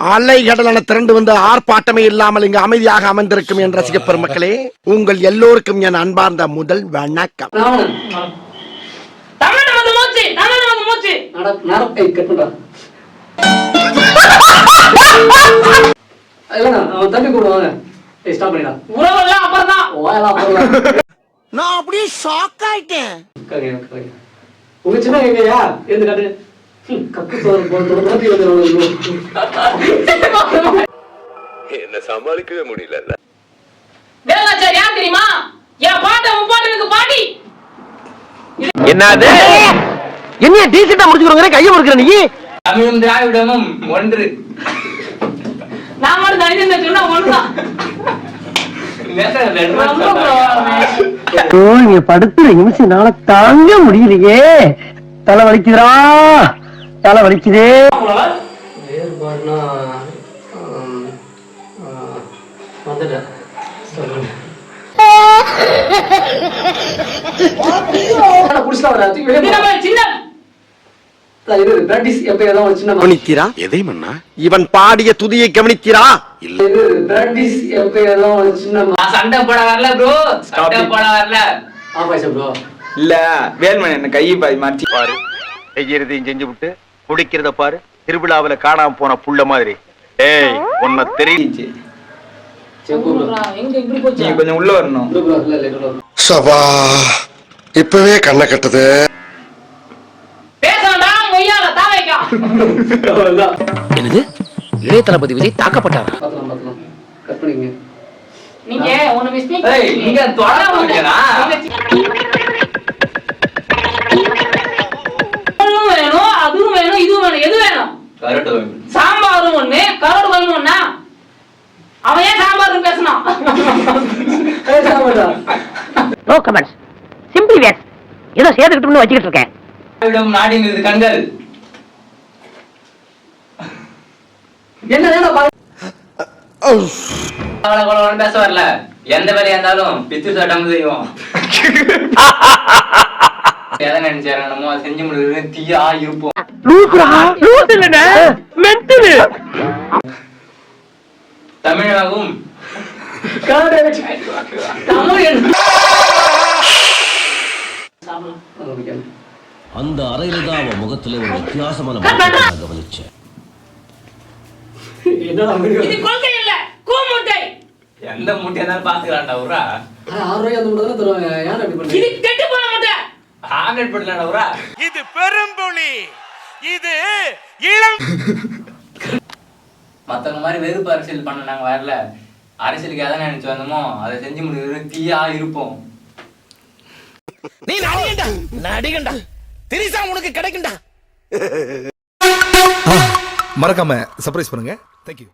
அலை கடலான திரண்டு வந்து ஆர்ப்பாட்டமே இல்லாமல் இங்கு அமைதியாக அமர்ந்திருக்கும் என் ரசிக பெருமக்களே உங்கள் எல்லோருக்கும் என் அன்பார்ந்த முதல் வணக்கம். நான் அப்படியே ஷாக் ஆயிட்டேன். உங்க சின்ன எங்கயா இருந்து என்ன சமாளிக்கவே முடியல தெரியுமா? என் பாட்ட முப்பாட்டனுக்கு பாட்டி என்னது? என்ன டீசெண்டா முடிச்சுக்கிறோங்க கையை முறுக்கிற நீ? தமிழும் திராவிடமும் ஒன்று. சொன்னா. நீங்க படுத்துற நிமிஷம்னால தாங்க முடியலையே. தலை வலிக்குதுடா. தலை வலிக்குதே. வேறுபாடுனா வந்துட்டேன். இவன் பாடிய துதியை நான் சண்டை போட வரல ப்ரோ சண்டை போட வரல. ஆ பாய்ச்சா ப்ரோ இல்ல வேல்மணி என்ன கையை பாய் மாற்றி. பாரு. செய்யறதையும் செஞ்சு விட்டு குடிக்கிறத பாரு. திருவிழாவுல காணாம போன புள்ள மாதிரி. ஏய் உன்னை நீங்க கொஞ்சம் உள்ள வரணும். சபா இப்பவே கண்ணை கட்டுது. என்னது? இளைய தளபதி விஜய் தாக்கப்பட்டாரா? நீங்க ஒண்ணு மிஸ்டேக் ஏய், நீங்க தொட வேணும் சாம்பாரும் ஒண்ணு கரோடு குழம்பு ஒண்ணா? அவன் ஏன் சாம்பார் பேசணும். நோ கமெண்ட்ஸ் சிம்பிளி வேஸ் ஏதோ சேர்த்துக்கிட்டோம்னு வச்சுக்கிட்டு இருக்கேன். திராவிடம் நாடினது கண்கள். என்ன பேச வரல. எந்த வேலையா இருந்தாலும் பித்து சட்டம் செய்வோம். எதை நினைச்சாரோ அதை செஞ்சு முடிவு தீயா இருப்போம். லூசுடா லூசு இல்லைண்ணே மென்டலு தமிழாகவும் காடை வச்சு தமிழ் என்ன? ஆரம்பிக்கணும். அந்த அறையில தான் அவன் முகத்துல ஒரு வித்தியாசமான கவனிச்சேன். என்னடா இது முடியும் கொள்கை இல்ல கூமுட்டை. எந்த மூட்டையா இருந்தாலும் பாத்துக்கலாம்டா உரா ஆறு ரூபாய் அந்த மட்டும் தானே தருவாங்க. யார் அப்படி இது பண்ணி கெட்டு போன முட்டை ஆம்லெட் போடலாம்டா உரா இது பெரும்புலி. இது இளம் மத்தவங்க மாதிரி வெறுப்பு அரசியல் பண்ண நாங்க வரல. அரசியலுக்கு எதை நினைச்சு வந்தோமோ அதை செஞ்சு முடிவு தீயா இருப்போம். நீ நடிகண்டா? நடிகண்டா? திரிசா உனக்கு கிடைக்குண்டா? மறக்காம சர்ப்ரைஸ் பண்ணுங்க. தேங்க்யூ